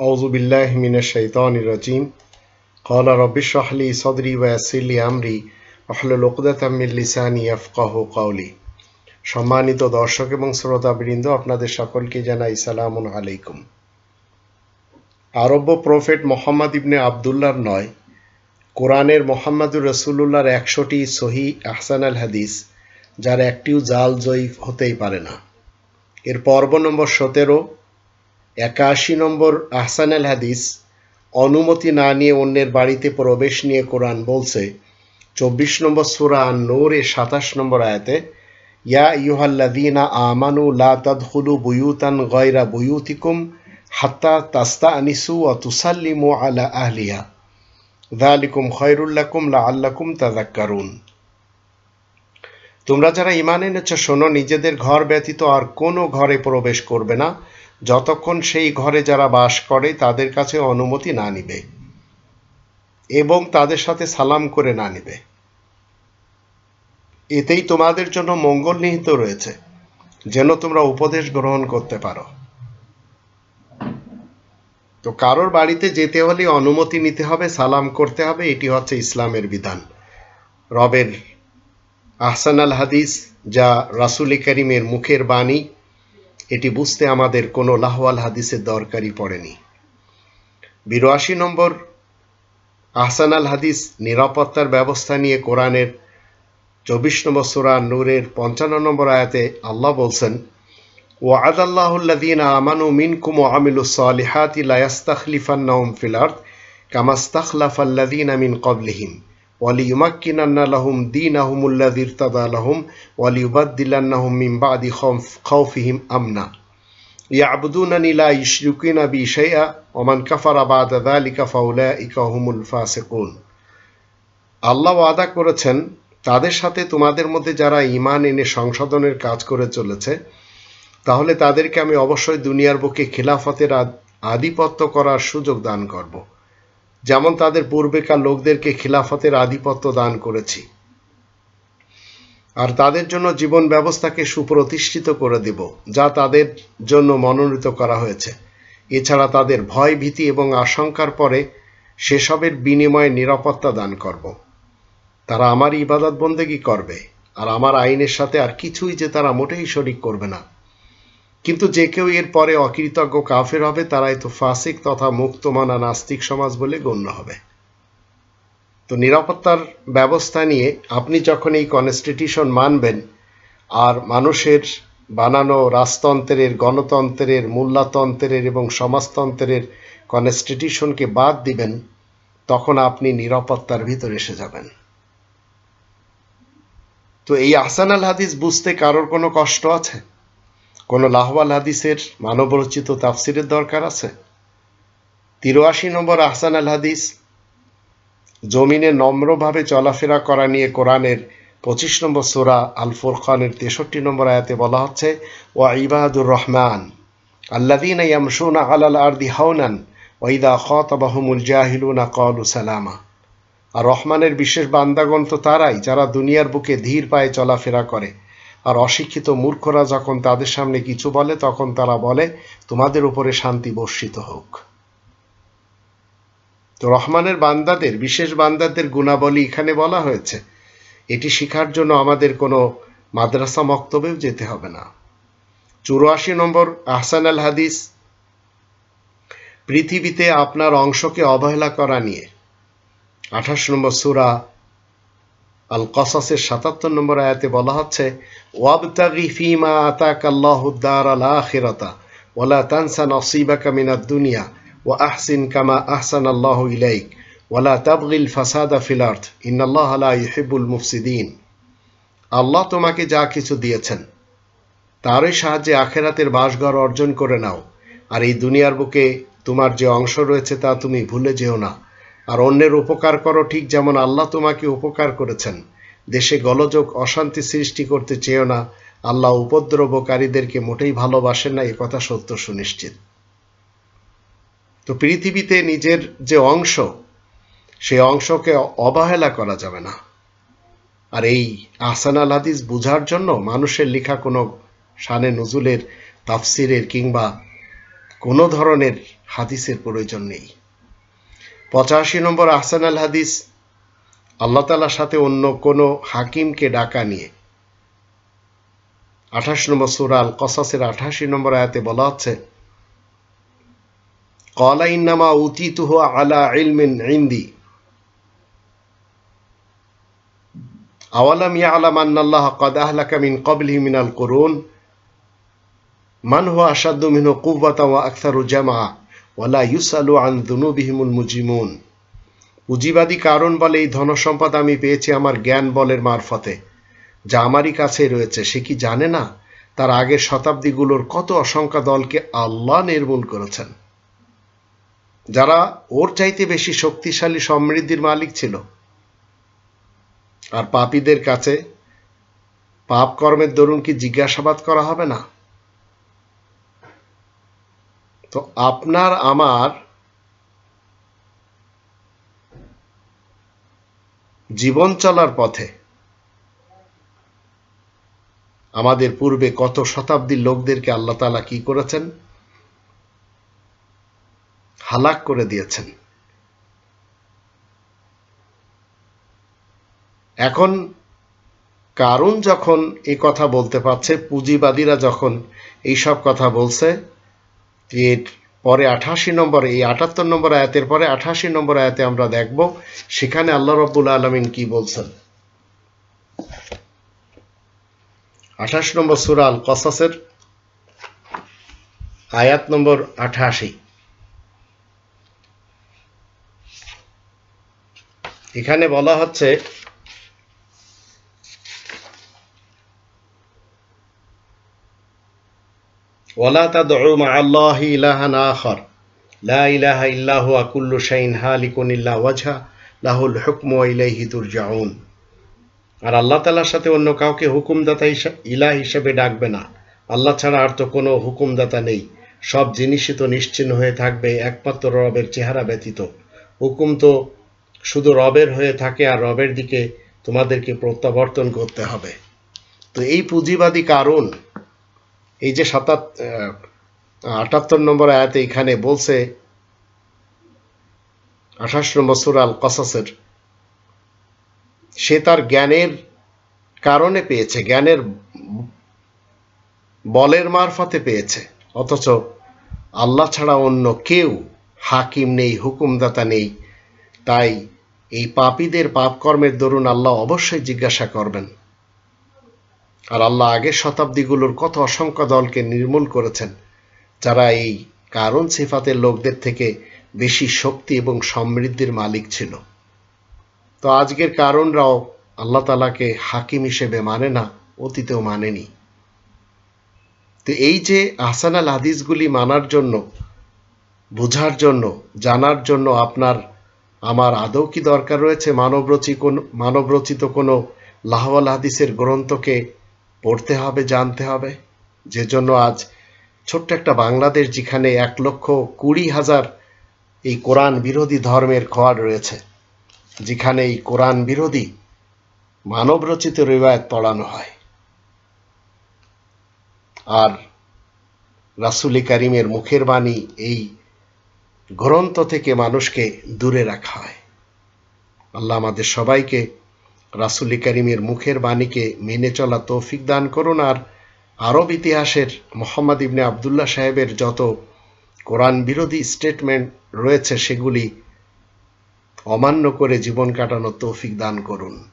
أعوذ بالله من الشيطان الرجيم قال رب اشرح لي صدري ويسر لي أمري واحلل عقدة من লিসানি يفقه قولي সম্মানিত দর্শক এবং শ্রোতাবৃন্দ আপনাদের সকলকে জানাই সালামুন আলাইকুম আরব্য প্রফেট মোহাম্মদ ইবনে আবদুল্লাহর নয় কোরআনের মোহাম্মদুর রসুল্লাহর একশোটি সহি আহসান আল হাদিস যার একটিও জাল জয়ীফ হতেই পারে না এর পর্ব নম্বর সতেরো একাশি নম্বর আহসান আল হাদিস, অনুমতি না নিয়ে অন্যের বাড়িতে প্রবেশ নিয়ে কোরআন বলছে। চব্বিশ নম্বর সুরা নূর সাতাশ নম্বর আয়াতে, ইয়া ইউহাল্লাদিনা আমানু লা তাদখুলু বুয়ুতান গয়রা বুয়ুতিকুম হাত্তা তাস্তা আনিসু ও তুসাল্লিমু আলা আহলিয়া দালিকুম খয়রুল্লাকুম লা আল্লাকুম তাজাক্কারুন তোমরা যারা ইমান এনেছ, শোনো, নিজেদের ঘর ব্যতীত আর কোনো ঘরে প্রবেশ করবে না। যতক্ষণ সেই ঘরে যারা বাস করে, তাদের কাছে অনুমতি না নিবে এবং তাদের সাথে সালাম করে না নিবে। এতেই তোমাদের জন্য মঙ্গল নিহিত রয়েছে, যেন তোমরা উপদেশ গ্রহণ করতে পারো। তো কারোর বাড়িতে যেতে হলে অনুমতি নিতে হবে, সালাম করতে হবে, এটি হচ্ছে ইসলামের বিধান। রবের আহসান আল হাদিস, যা রাসুল করিমের মুখের বাণী এটি বুঝতে আমাদের কোনো লাহওয়াল হাদিসের দরকারই পড়েনি বিরাশি নম্বর আহসান আল হাদিস নিরাপত্তার ব্যবস্থা নিয়ে কোরআনের চব্বিশ নম্বর সুরা নূরের পঞ্চান্ন নম্বর আয়াতে আল্লাহ বলছেন وعد الله الذين آمنوا منكم وعملوا الصالحات لا يستخلفنهم في الأرض كما استخلف الذين من قبلهم ওয়ালিউমাক্কিনান্না লাহুম দিন আহমুল্লা দিরতাদা লাহুম ওয়ালিউবাদ্দিল্লান্নাহুম মিম বাদি খৌফিহিম আমনা। ইয়াবুদুনানি লা ইশরুকিনা বি শাইআ ওয়া মান কাফারা বাদা যালিকা ফাউলাইকা হুমুল ফাসিকুন। আল্লাহ আদা করেছেন, তাদের সাথে তোমাদের মধ্যে যারা ইমান এনে সংশোধনের কাজ করে চলেছে, তাহলে তাদেরকে আমি অবশ্যই দুনিয়ার বুকে খিলাফতের আধিপত্য করার সুযোগ দান করব। যেমন তাদের পূর্বেকার লোকদেরকে খিলাফতের আধিপত্য দান করেছি। আর তাদের জন্য জীবন ব্যবস্থাকে সুপ্রতিষ্ঠিত করে দেব, যা তাদের জন্য মনোনীত করা হয়েছে। এছাড়া তাদের ভয়, ভীতি এবং আশঙ্কার পরে সেসবের বিনিময়ে নিরাপত্তা দান করব। তারা আমার ইবাদত বন্দেগি করবে, আর আমার আইনের সাথে আর কিছুই যে তারা মোটেই শরিক করবে না। কিন্তু যে কেউ এর পরে অকৃতজ্ঞ কাফের হবে, তারাই তো ফাসিক তথা মুক্তমানা নাস্তিক সমাজ বলে গণ্য হবে। তো নিরাপত্তার ব্যবস্থা নিয়ে আপনি যখন এই কনস্টিটিউশন মানবেন, আর মানুষের বানানো রাজতন্ত্রের, গণতন্ত্রের, মূল্যতন্ত্রের এবং সমাজতন্ত্রের কনস্টিটিউশনকে বাদ দিবেন, তখন আপনি নিরাপত্তার ভিতর এসে যাবেন। তো এই আহসান আল হাদিস বুঝতে কারোর কোনো কষ্ট আছে? কোনো লাহওয়াল হাদিসের মানবরচিত তাফসিরের দরকার আছে? তিরাশি নম্বর আহসান আল হাদিস, জমিনে নম্রভাবে চলাফেরা করা নিয়ে কোরআনের পঁচিশ নম্বর সোরা আল ফুরখানের তেষট্টি নম্বর আয়াতে বলা হচ্ছে, ওয়া ইবাদুর রহমান আল্লাদিন ইয়ামশুনা আলাল আরদি হাওনান ওয়াইদা খতাবাহুমুল জাহিলুনা কলু সালামা। আর রহমানের বিশেষ বান্দাগণ তো তারাই, যারা দুনিয়ার বুকে ধীর পায়ে চলাফেরা করে। আর অশিক্ষিত মূর্খরা যখন তাদের সামনে কিছু বলে, তখন তারা বলে, তোমাদের উপরে শান্তি বর্ষিত হোক। তো রহমানের বান্দাদের, বিশেষ বান্দাদের গুণাবলী এখানে বলা হয়েছে। এটি শিখার জন্য আমাদের কোনো মাদ্রাসা মক্তবেও যেতে হবে না। চুরাশি নম্বর আহসান আল হাদিস, পৃথিবীতে আপনার অংশকে অবহেলা করা নিয়ে। আঠাশ নম্বর সুরা আল কসাসের সাতাত্তর নম্বর আয়াতে বলা হচ্ছে, ওয়াবতাগি ফিমা আতাক আল্লাহুদ্দার আল আখিরাতা ওয়ালা তানসা নসিবাকা মিনাদ দুনিয়া, ওয়া আহসিন কামা আহসান আল্লাহ ইলাইক ওয়ালা তাবগিল ফাসাদা ফিল আর্থ ইন্নাল্লাহ লা ইউহিব্বুল মুফসিদিন। আল্লাহ তোমাকে যা কিছু দিয়েছেন, তারই সাহায্যে আখেরাতের বাসঘর অর্জন করে নাও, আর এই দুনিয়ার বুকে তোমার যে অংশ রয়েছে তা তুমি ভুলে যেও না। আর অন্যের উপকার করো ঠিক যেমন আল্লাহ তোমাকে উপকার করেছেন। দেশে গলযোগ, অশান্তি সৃষ্টি করতে চেয়েও না। আল্লাহ উপদ্রবকারীদেরকে মোটেই ভালোবাসেন না, এ কথা সত্য সুনিশ্চিত। তো পৃথিবীতে নিজের যে অংশ সেই অংশকে অবহেলা করা যাবে না। আর এই আহসান আল হাদিস বুঝার জন্য মানুষের লেখা কোনো শানে নজুলের, তাফসিরের কিংবা কোনো ধরনের হাদিসের প্রয়োজন নেই। পঁচাশি নম্বর আহসান আল হাদিস, আল্লাহ তালার সাথে অন্য কোনো হাকিমকে ডাকা নিয়ে। আঠাশ নম্বর সুরাল কসাসের আঠাশি নম্বর আয়াতে বলা হচ্ছে কলা ইন্নামা উতিতুহ আলা ইলমিন ইন্দি। আওয়ালাম ইয়ালাম আন্নাল্লাহ কদ আহলাকা মিন ক্বাবলিহি মিনাল কুরুন? মান হুয়া আশাদ্দু মিনহু কুওয়াতান ওয়া আকসারু জামআ? ওয়ালা ইউসালু আন যুনুবিহিমুল মুজরিমুন পুঁজিবাদী কারণ বলে এই ধনসম্পদ আমি পেয়েছি আমার জ্ঞান বলের মারফতে। যা আমারই কাছে রয়েছে, সে কি জানে না? তার আগের শতাব্দীগুলোর কত অসংখ্য দলকে আল্লাহ নির্মূল করেছেন। যারা ওর চাইতে বেশি শক্তিশালী সমৃদ্ধির মালিক ছিল। আর পাপীদের কাছে পাপ কর্মের দরুন কি জিজ্ঞাসাবাদ করা হবে না? তো আপনার, আমার জীবন চলার পথে আমাদের পূর্বে কত শতাব্দীর লোকদেরকে আল্লাহ তালা কি করেছেন? হালাক করে দিয়েছেন। এখন কারণ যখন এই কথা বলতে পারছে, পুঁজিবাদীরা যখন এইসব কথা বলছে এর পরে আঠাশি নম্বর, এই আটাত্তর নম্বর আয়াতের পরে আঠাশি নম্বর আয়াতে আমরা দেখব সেখানে আল্লাহ রব্বুল আলমিন কি বলছেন। আঠাশ নম্বর সুরা আল কসাসের আয়াত নম্বর আঠাশি। এখানে বলা হচ্ছে ওলা তাদ আল্লাহ ইলাহান আখর। লা ইলাহা ইল্লাহ আকুল্লু শাইন হালিকুন ইল্লা ওয়াজহা, লাহুল হুকম ইলাইহি তুরজাউন। আর আল্লাহ তালার সাথে অন্য কাউকে হুকুমদাতা ইলা হিসেবে ডাকবে না। আল্লাহ ছাড়া আর তো কোনো হুকুমদাতা নেই। সব জিনিসই তো নিশ্চিন্ন হয়ে থাকবে, একমাত্র রবের চেহারা ব্যতীত। হুকুম তো শুধু রবের হয়ে থাকে আর রবের দিকে তোমাদেরকে প্রত্যাবর্তন করতে হবে। তো এই পুঁজিবাদী কারণ এই যে সাতাত আটাত্তর নম্বর আয়াতে এখানে বলছে, আঠাশ নম্বর সুরাল কসাসের সে তার জ্ঞানের কারণে পেয়েছে, জ্ঞানের বলের মারফতে পেয়েছে, অথচ আল্লাহ ছাড়া অন্য কেউ হাকিম নেই, হুকুমদাতা নেই। তাই এই পাপীদের পাপকর্মের দরুন আল্লাহ অবশ্যই জিজ্ঞাসা করবেন। আর আল্লাহ আগের শতাব্দীগুলোর কত অসংখ্য দলকে নির্মূল করেছেন, যারা এই কারণ সিফাতের লোকদের থেকে বেশি শক্তি এবং সমৃদ্ধির মালিক ছিল। তো আজকের কারণরাও আল্লাহ তালাকে হাকিম হিসেবে মানে না, অতীতেও মানেনি। তো এই যে আহসান আল হাদিসগুলি মানার জন্য, বোঝার জন্য, জানার জন্য আপনার, আমার আদৌ কি দরকার রয়েছে মানবরচি কোন, মানবরচিত কোনো লাহওয়াল হাদিসের গ্রন্থকে পড়তে হবে, জানতে হবে। যে জন্য আজ ছোট্ট একটা বাংলাদেশ যেখানে এক লক্ষ কুড়ি হাজার এই কোরআন বিরোধী ধর্মের খোয়ার রয়েছে, যেখানে এই কোরআন বিরোধী মানবরচিত রেওয়ায়ত পড়ানো হয়। আর রাসুলি করিমের মুখের বাণী এই গ্রন্থ থেকে মানুষকে দূরে রাখা হয়। আল্লাহ আমাদের সবাইকে রাসুলি করিমের মুখের বাণীকে মেনে চলা তৌফিক দান করুন আর আরব ইতিহাসের মোহাম্মদ ইবনে আবদুল্লাহ সাহেবের যত কোরআন বিরোধী স্টেটমেন্ট রয়েছে, সেগুলি অমান্য করে জীবন কাটানোর তৌফিক দান করুন।